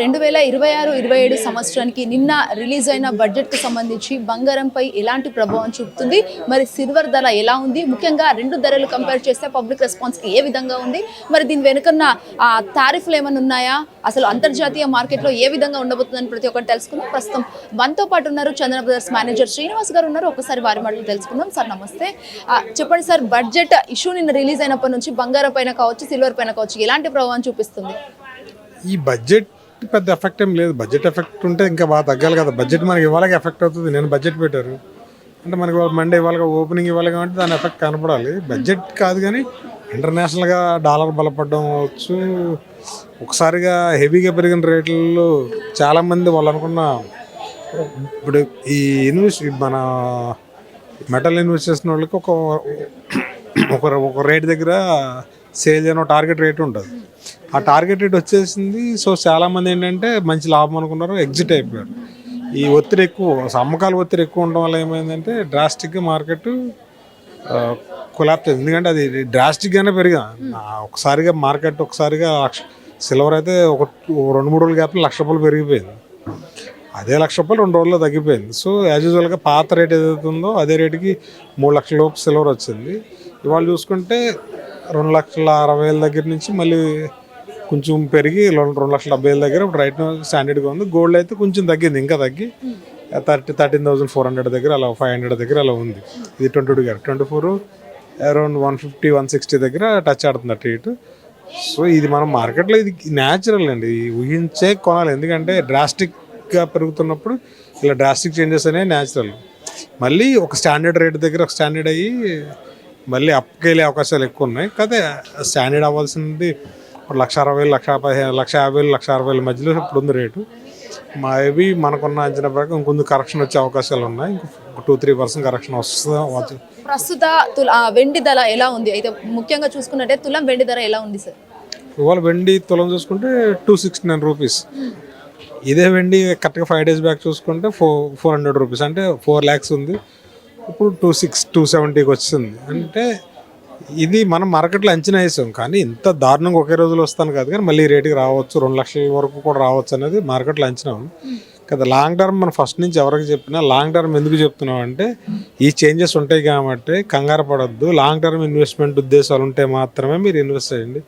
రెండు వేల ఇరవై ఆరు ఇరవై ఏడు సంవత్సరానికి నిన్న రిలీజ్ అయిన బడ్జెట్కు సంబంధించి బంగారంపై ఎలాంటి ప్రభావం చూపుతుంది? మరి సిల్వర్ ధర ఎలా ఉంది? ముఖ్యంగా రెండు ధరలు కంపేర్ చేస్తే పబ్లిక్ రెస్పాన్స్ ఏ విధంగా ఉంది? మరి దీని వెనుకన్న ఆ, తారీఫ్లు ఏమైనా ఉన్నాయా? అసలు అంతర్జాతీయ మార్కెట్లో ఏ విధంగా ఉండబోతుందని ప్రతి ఒక్కటి తెలుసుకుందాం. ప్రస్తుతం మనతో పాటు ఉన్నారు చంద్ర బ్రదర్స్ మేనేజర్ శ్రీనివాస్ గారు ఉన్నారు. ఒకసారి వారి మాటలు తెలుసుకుందాం. సార్ నమస్తే. చెప్పండి సార్ బడ్జెట్ ఇష్యూ నిన్న రిలీజ్ అయినప్పటి నుంచి బంగారం పైన కావచ్చు సిల్వర్ పైన కావచ్చు ఎలాంటి ప్రభావం చూపిస్తుంది? ఈ బడ్జెట్ పెద్ద ఎఫెక్ట్ ఏం లేదు. బడ్జెట్ ఎఫెక్ట్ ఉంటే ఇంకా బాగా తగ్గాలి కదా. బడ్జెట్ మనకి ఇవ్వాలి ఎఫెక్ట్ అవుతుంది. నేను బడ్జెట్ పెట్టారు. అంటే మనకి మండే ఇవ్వాలి ఓపెనింగ్ ఇవ్వాలి కాబట్టి దాని ఎఫెక్ట్ కనపడాలి. బడ్జెట్ కాదు కానీ ఇంటర్నేషనల్గా డాలర్ బలపడడం అవచ్చు ఒకసారిగా హెవీగా పెరిగిన రేట్లలో చాలామంది వాళ్ళు అనుకున్న ఇప్పుడు ఈ ఇన్వెస్ట్ మన మెటల్ ఇన్వెస్ట్ చేసిన వాళ్ళకి ఒక ఒక ఒక రేట్ దగ్గర సేల్ చేయడం ఒక టార్గెట్ రేట్ ఉంటుంది. ఆ టార్గెట్ రేట్ వచ్చేసింది. సో చాలామంది ఏంటంటే మంచి లాభం అనుకున్నారు ఎగ్జిట్ అయిపోయారు. ఈ ఒత్తిడి ఎక్కువ అసలు అమ్మకాల ఒత్తిడి ఎక్కువ ఉండడం వల్ల ఏమైందంటే డ్రాస్టిక్గా మార్కెట్ కొలాప్స్ అయింది. ఎందుకంటే అది డ్రాస్టిక్గానే పెరిగా ఒకసారిగా మార్కెట్ ఒకసారిగా లక్ష సిల్వర్ అయితే ఒక రెండు మూడు రోజుల గ్యాప్లో లక్ష రూపాయలు పెరిగిపోయింది. అదే లక్ష రూపాయలు రెండు రోజుల్లో తగ్గిపోయింది. సో యాజ్ యూజువల్గా పాత రేట్ ఏదైతే ఉందో అదే రేటుకి మూడు లక్షల లోపు సిల్వర్ వచ్చింది. ఇవాళ చూసుకుంటే రెండు లక్షల అరవై వేల దగ్గర నుంచి మళ్ళీ కొంచెం పెరిగి రెండు రెండు లక్షల డెబ్బై వేల దగ్గర ఇప్పుడు రైట్ స్టాండర్డ్గా ఉంది. గోల్డ్ అయితే కొంచెం తగ్గింది ఇంకా తగ్గి. Thirty thirteen thousand four hundred దగ్గర అలా ఫైవ్ హండ్రెడ్ దగ్గర అలా ఉంది. ఇది ట్వంటీ టూ గారు. Twenty four around one fifty one sixty దగ్గర టచ్ ఆడుతుంది అటు ఇటు. సో ఇది మనం మార్కెట్లో ఇది న్యాచురల్ అండి. ఊహించే కొనాలి. ఎందుకంటే డ్రాస్టిక్గా పెరుగుతున్నప్పుడు ఇలా డ్రాస్టిక్ చేంజెస్ అనేవి న్యాచురల్ మళ్ళీ ఒక స్టాండర్డ్ రేట్ దగ్గర ఒక స్టాండర్డ్ అయ్యి మళ్ళీ అప్కెళ్ళే అవకాశాలు ఎక్కువ ఉన్నాయి. కదా స్టాండర్డ్ అవ్వాల్సింది ఇప్పుడు లక్ష అరవై వేలు లక్ష పదిహేను లక్ష యాభై వేలు లక్ష అరవై వేల మధ్యలో ఇప్పుడు ఉంది రేటు మేబీ మనకున్న అంచనా ప్రకారం ఇంకొంచెం కరెక్షన్ వచ్చే అవకాశాలు ఉన్నాయి. ఇంకో టూ త్రీ పర్సెంట్ కరెక్షన్ వస్తుంది? ప్రస్తుత వెండి ధర ఎలా ఉంది? అయితే ముఖ్యంగా చూసుకున్నట్టే తులం వెండి ధర ఎలా ఉంది సార్? ఇవాళ వెండి తులం చూసుకుంటే టూ సిక్స్టీ నైన్ రూపీస్. ఇదే వెండి కరెక్ట్గా ఫైవ్ డేస్ బ్యాక్ చూసుకుంటే ఫోర్ ఫోర్ హండ్రెడ్ రూపీస్. అంటే ఫోర్ ల్యాక్స్ ఉంది. ఇప్పుడు టూ సిక్స్ టూ సెవెంటీకి వచ్చింది. అంటే ఇది మనం మార్కెట్లో అంచనా వేసాం. కానీ ఇంత దారుణంగా ఒకే రోజులో వస్తాను కాదు కానీ మళ్ళీ రేటుకి రావచ్చు రెండు లక్షల వరకు కూడా రావచ్చు అనేది మార్కెట్లో అంచనా ఉంది. కదా లాంగ్ టర్మ్ మనం ఫస్ట్ నుంచి ఎవరికి చెప్పినా లాంగ్ టర్మ్ ఎందుకు చెప్తున్నాం అంటే ఈ చేంజెస్ ఉంటాయి కాబట్టి కంగారు పడద్దు. లాంగ్ టర్మ్ ఇన్వెస్ట్మెంట్ ఉద్దేశాలు ఉంటే మాత్రమే మీరు ఇన్వెస్ట్ చేయండి.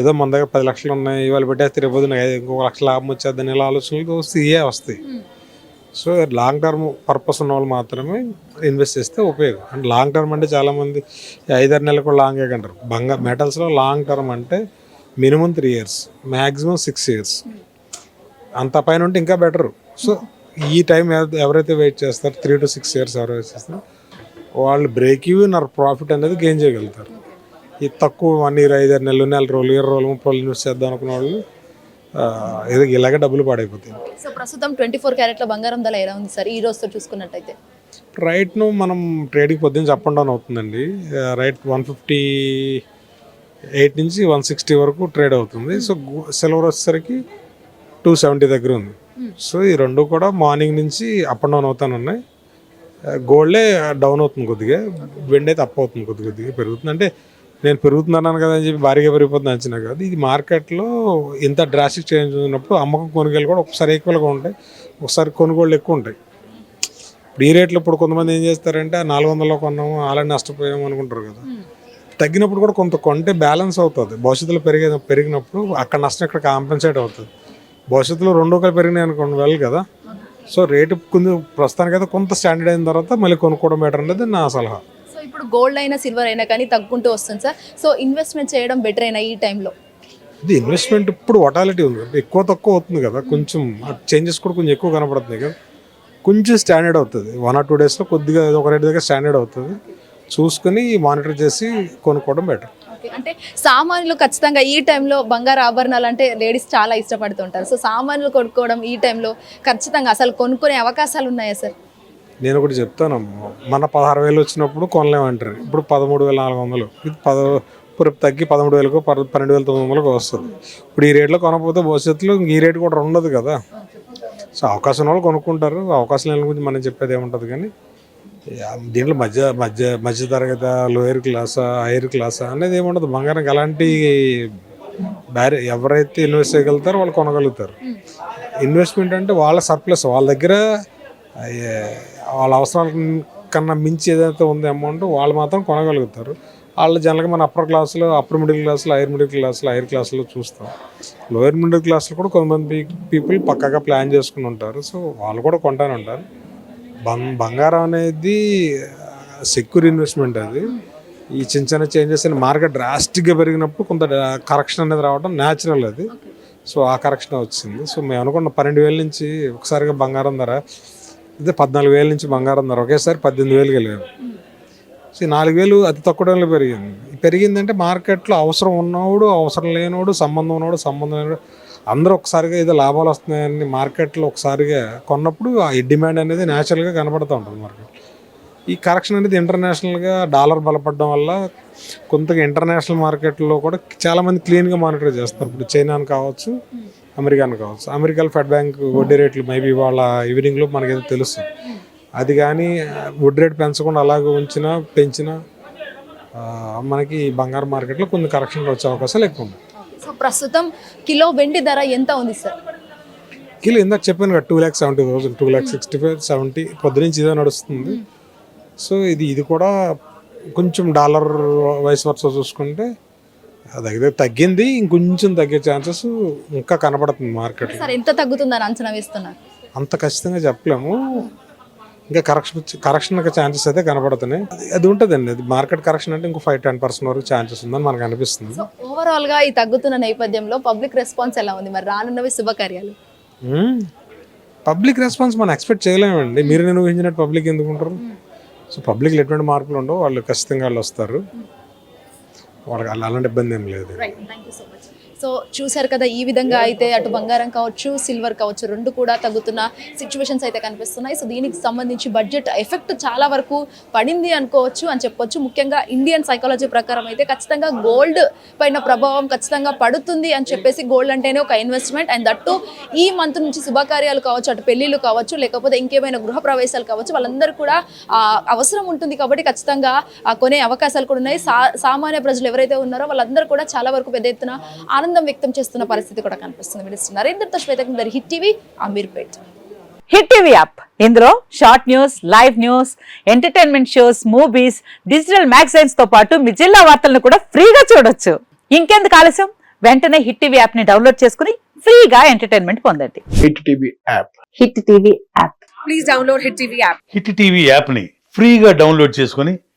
ఏదో మన దగ్గర పది లక్షలు ఉన్నాయి ఇవాళ పెట్టేస్తే రేపు ఇంకొక లక్ష లాభం వచ్చేద్దని ఇలా ఆలోచనలు వస్తే ఇవే వస్తాయి. సో లాంగ్ టర్మ్ పర్పస్ ఉన్న వాళ్ళు మాత్రమే ఇన్వెస్ట్ చేస్తే ఉపయోగం. అంటే లాంగ్ టర్మ్ అంటే చాలామంది ఐదారు నెలలు కూడా లాంగ్ అంటారు బంగా మెటల్స్లో లాంగ్ టర్మ్ అంటే minimum three years maximum six years అంత పైన ఉంటే ఇంకా బెటర్ సో ఈ టైం ఎవరైతే వెయిట్ చేస్తారో త్రీ టు సిక్స్ ఇయర్స్ ఎవరు వెయిట్ చేస్తారో వాళ్ళు బ్రేక్ ఈవెన్ ఆర్ ప్రాఫిట్ అనేది గెయిన్ చేయగలుగుతారు. ఈ తక్కువ వన్ ఇయర్ ఐదారు నెలలు నెల రోజులు ఇరవై రోజులు ముప్పై రోజులు ఇన్వెస్ట్ చేద్దాం అనుకున్న వాళ్ళు ఏదో ఇలాగే డబ్బులు పాడైపోతాయి. సో ప్రస్తుతం ట్వంటీ ఫోర్ క్యారెట్ల బంగారం ధర ఎలా ఉంది సార్? ఈ రోజుతో చూసుకున్నట్టయితే. రైట్ను మనం ట్రేడింగ్ పొద్దున్న అప్ అండ్ డౌన్ అవుతుందండి. రైట్ వన్ ఫిఫ్టీ ఎయిట్ నుంచి వన్ సిక్స్టీ వరకు ట్రేడ్ అవుతుంది. సో సిల్వర్ వచ్చేసరికి టూ సెవెంటీ దగ్గర ఉంది. సో ఈ రెండు కూడా మార్నింగ్ నుంచి అప్ అండ్ డౌన్ అవుతానే ఉన్నాయి గోల్డే డౌన్ అవుతుంది కొద్దిగా. వెండి అయితే అప్ అవుతుంది కొద్ది కొద్దిగా పెరుగుతుంది. అంటే నేను పెరుగుతున్నాను కదా అని చెప్పి భారీగా పెరిగిపోతుంది అంచనా కాదు. ఇది మార్కెట్లో ఇంత డ్రాస్టిక్ చేంజ్ ఉన్నప్పుడు అమ్మకం కొనుగోలు కూడా ఒకసారి ఈక్వల్గా ఉంటాయి ఒకసారి కొనుగోళ్ళు ఎక్కువ ఉంటాయి. ఇప్పుడు ఈ రేట్లో ఇప్పుడు కొంతమంది ఏం చేస్తారంటే ఆ నాలుగు వందలు కొన్నాము ఆల్రెడీ నష్టపోయాము అనుకుంటారు కదా. తగ్గినప్పుడు కూడా కొంత కొంటే బ్యాలెన్స్ అవుతుంది. భవిష్యత్తులో పెరిగే పెరిగినప్పుడు అక్కడ నష్టం ఇక్కడ కాంపెన్సేట్ అవుతుంది. భవిష్యత్తులో రెండు ఒకరు పెరిగినాయి అనుకోండి వెళ్ళి కదా. సో రేటు కొంచెం ప్రస్తుతానికైతే కొంత స్టాండర్డ్ అయిన తర్వాత మళ్ళీ కొనుక్కోవడం బెటర్ అనేది నా సలహా. సో ఇప్పుడు గోల్డ్ అయినా సిల్వర్ అయినా కానీ తగ్గుకుంటూ వస్తుంది సార్. సో ఇన్వెస్ట్మెంట్ చేయడం బెటర్ అయినా ఈ టైంలో ఇది ఇన్వెస్ట్మెంట్ ఇప్పుడు వటాలిటీ ఉంది. ఎక్కువ తక్కువ అవుతుంది కదా. కొంచెం చేంజెస్ కూడా కొంచెం ఎక్కువ కనపడుతున్నాయి కదా. కొంచెం స్టాండర్డ్ అవుతుంది. వన్ ఆర్ టూ డేస్లో కొద్దిగా ఒక రేట్ దగ్గర స్టాండర్డ్ అవుతుంది. చూసుకుని మానిటర్ చేసి కొనుక్కోవడం బెటర్ అంటే సామాన్యులు ఖచ్చితంగా ఈ టైంలో బంగారు ఆభరణాలు అంటే లేడీస్ చాలా ఇష్టపడుతుంటారు. సో సామాన్యులు కొనుక్కోవడం ఈ టైంలో ఖచ్చితంగా అసలు కొనుక్కునే అవకాశాలు ఉన్నాయా సార్? నేను ఒకటి చెప్తాను మన పదహారు వేలు వచ్చినప్పుడు కొనలేమంటారు ఇప్పుడు పదమూడు వేల నాలుగు వందలు ఇది పద తగ్గి పదమూడు వేలకు పద పన్నెండు వేల తొమ్మిది వందలకు వస్తుంది. ఇప్పుడు ఈ రేట్లో కొనకపోతే భవిష్యత్తులో ఈ రేటు కూడా ఉండదు కదా. సో అవకాశం వాళ్ళు కొనుక్కుంటారు. అవకాశం లేని గురించి మనం చెప్పేది ఏముంటుంది కానీ దీంట్లో మధ్య మధ్య మధ్య తరగతి లోయర్ క్లాసా హైయర్ క్లాసా అనేది ఏముండదు. బంగారం ఎలాంటి డైరెక్ట్ ఎవరైతే ఇన్వెస్ట్ చేయగలుగుతారో వాళ్ళు కొనగలుగుతారు. ఇన్వెస్ట్మెంట్ అంటే వాళ్ళ సర్ప్లస్ వాళ్ళ దగ్గర వాళ్ళ అవసరాల కన్నా మించి ఏదైతే ఉంది అమౌంట్ వాళ్ళు మాత్రం కొనగలుగుతారు. వాళ్ళు జనరల్గా మన అప్పర్ క్లాస్లో అప్పర్ మిడిల్ క్లాస్లో హైయర్ మిడిల్ క్లాస్లో హైయర్ క్లాస్లో చూస్తాం. లోయర్ మిడిల్ క్లాస్లో కూడా కొంతమంది పీపుల్ పక్కాగా ప్లాన్ చేసుకుని ఉంటారు. సో వాళ్ళు కూడా కొంటానే ఉంటారు. బం బంగారం అనేది సెక్యూర్ ఇన్వెస్ట్మెంట్ అది. ఈ చిన్న చిన్న చేంజెస్ అని మార్కెట్ డ్రాస్టిక్గా పెరిగినప్పుడు కొంత కరెక్షన్ అనేది రావడం న్యాచురల్ అది. సో ఆ కరెక్షన్ వచ్చింది. సో మేము అనుకున్న పన్నెండు వేల నుంచి ఒకసారిగా బంగారం ధర ఇదే పద్నాలుగు వేల నుంచి బంగారం ధర. ఒకేసారి పద్దెనిమిది వేలు వెళ్ళాము సో నాలుగు వేలు అతి తక్కువ టైంలో పెరిగింది. పెరిగిందంటే మార్కెట్లో అవసరం ఉన్నవాడు అవసరం లేనివాడు సంబంధం ఉన్నవాడు సంబంధం లేనివాడు అందరూ ఒకసారిగా ఏదో లాభాలు వస్తున్నాయని మార్కెట్లో ఒకసారిగా కొన్నప్పుడు ఆ డిమాండ్ అనేది న్యాచురల్గా కనబడుతూ ఉంటుంది మార్కెట్ ఈ కరెక్షన్ అనేది ఇంటర్నేషనల్గా డాలర్ బలపడడం వల్ల కొంతగా ఇంటర్నేషనల్ మార్కెట్లో కూడా చాలామంది క్లీన్గా మానిటర్ చేస్తారు. ఇప్పుడు చైనాని కావచ్చు అమెరికాని కావచ్చు. అమెరికాలో ఫెడ్ బ్యాంక్ వడ్డీ రేట్లు మేబీ వాళ్ళ ఈవినింగ్లో మనకేదో తెలుస్తుంది అది కానీ వడ్డీ రేట్ పెంచకుండా అలాగే ఉంచినా పెంచినా మనకి బంగారు మార్కెట్లో కొన్ని కరెక్షన్లు వచ్చే అవకాశాలు ఎక్కువ ఉన్నాయి. సో ప్రస్తుతం కిలో వెండి ధర ఎంత ఉంది సార్ కిలో ఇందాక చెప్పాను కదా two lakhs seventy thousand two lakhs sixty five seventy పొద్దునుంచి ఇదే నడుస్తుంది. సో ఇది ఇది కూడా కొంచెం డాలర్ వయసు వర్స చూసుకుంటే దగ్గర తగ్గింది ఇంకొంచెం తగ్గే ఛాన్సెస్ ఇంకా కనబడుతుంది మార్కెట్లో. సార్ ఎంత తగ్గుతుందని అంచనా వేస్తున్నారు. అంత ఖచ్చితంగా చెప్పలేము. ఇంకా కరెక్షన్ కరెక్షన్ ఛాన్సెస్ అయితే కనబడుతున్నాయి అది- ఉంటుందండి. అది మార్కెట్ కరెక్షన్ అంటే ఇంకో ఫైవ్ టెన్ పర్సెంట్ వరకు ఛాన్సెస్ ఉందని మనకు అనిపిస్తుంది. ఓవరాల్గా ఈ తగ్గుతున్న నేపథ్యంలో పబ్లిక్ రెస్పాన్స్ ఎలా ఉంది? మరి రానున్నవి శుభకార్యాలు. పబ్లిక్ రెస్పాన్స్ మనం ఎక్స్పెక్ట్ చేయలేమండి. మీరు నేను ఊహించినట్టు పబ్లిక్ ఎందుకు ఉంటారు? సో పబ్లిక్లో ఎటువంటి మార్పులు ఉండవు. వాళ్ళు ఖచ్చితంగా వాళ్ళు వస్తారు. వాళ్ళకి అలా- అలాంటి ఇబ్బంది ఏం లేదు. Right thank you so much so చూశారు కదా ఈ విధంగా అయితే అటు బంగారం కావచ్చు సిల్వర్ కావచ్చు రెండు కూడా తగ్గుతున్న సిచ్యువేషన్స్ అయితే కనిపిస్తున్నాయి. సో దీనికి సంబంధించి బడ్జెట్ ఎఫెక్ట్ చాలా వరకు పడింది అనుకోవచ్చు అని చెప్పొచ్చు. ముఖ్యంగా ఇండియన్ సైకాలజీ ప్రకారం అయితే ఖచ్చితంగా గోల్డ్ పైన ప్రభావం ఖచ్చితంగా పడుతుంది అని చెప్పేసి గోల్డ్ అంటేనే ఒక ఇన్వెస్ట్మెంట్ అండ్ దట్టు ఈ మంత్ నుంచి శుభకార్యాలు కావచ్చు అటు పెళ్ళిళ్ళు కావచ్చు లేకపోతే ఇంకేమైనా గృహ ప్రవేశాలు కావచ్చు వాళ్ళందరూ కూడా అవసరం ఉంటుంది కాబట్టి ఖచ్చితంగా కొనే అవకాశాలు కూడా ఉన్నాయి. సా సామాన్య ప్రజలు ఎవరైతే ఉన్నారో వాళ్ళందరూ కూడా చాలా వరకు పెద్ద ఎత్తున ఆనంద వ్యక్తం చేస్తున్న పరిస్థితి కూడా కనిపిస్తుంది. వినిస్తున్నారు నరేంద్రతో శ్వేతకుందరి hit TV Ameerpet. Hit TV app. ఇందులో short news live news entertainment shows movies digital మ్యాగజైన్స్తో పాటు మీ జిల్లా వార్తలను కూడా ఫ్రీగా చూడొచ్చు. ఇంకెందుకు ఆలస్యం? వెంటనే హిట్ టీవీ యాప్ని డౌన్లోడ్ చేసుకుని ఫ్రీగా ఎంటర్టైన్మెంట్ పొందండి. Hit TV app. Hit TV app. Hit TV యాప్ని ఫ్రీగా డౌన్లోడ్ చేసుకొని